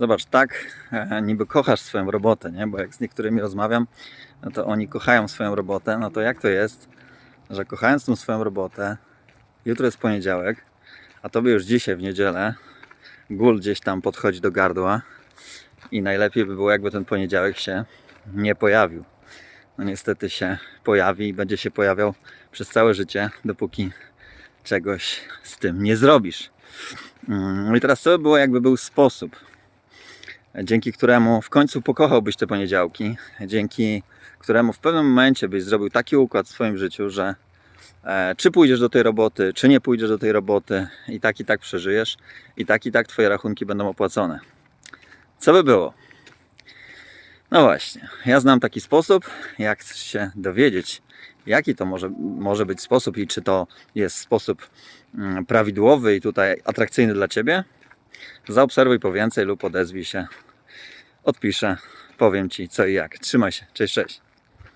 Zobacz, tak e, niby kochasz swoją robotę, nie? Bo jak z niektórymi rozmawiam, no to oni kochają swoją robotę. No to jak to jest, że kochając tą swoją robotę, jutro jest poniedziałek, a tobie już dzisiaj w niedzielę gól gdzieś tam podchodzi do gardła i najlepiej by było, jakby ten poniedziałek się nie pojawił. No niestety się pojawi i będzie się pojawiał przez całe życie, dopóki czegoś z tym nie zrobisz. Mm, No i teraz co by było, jakby był sposób, dzięki któremu w końcu pokochałbyś te poniedziałki, dzięki któremu w pewnym momencie byś zrobił taki układ w swoim życiu, że e, czy pójdziesz do tej roboty, czy nie pójdziesz do tej roboty, i tak i tak przeżyjesz, i tak i tak twoje rachunki będą opłacone. Co by było? No właśnie, ja znam taki sposób, jak chcesz się dowiedzieć, jaki to może, może być sposób i czy to jest sposób mm, prawidłowy i tutaj atrakcyjny dla Ciebie, zaobserwuj po więcej lub odezwij się, odpiszę, powiem Ci co i jak. Trzymaj się, cześć, cześć.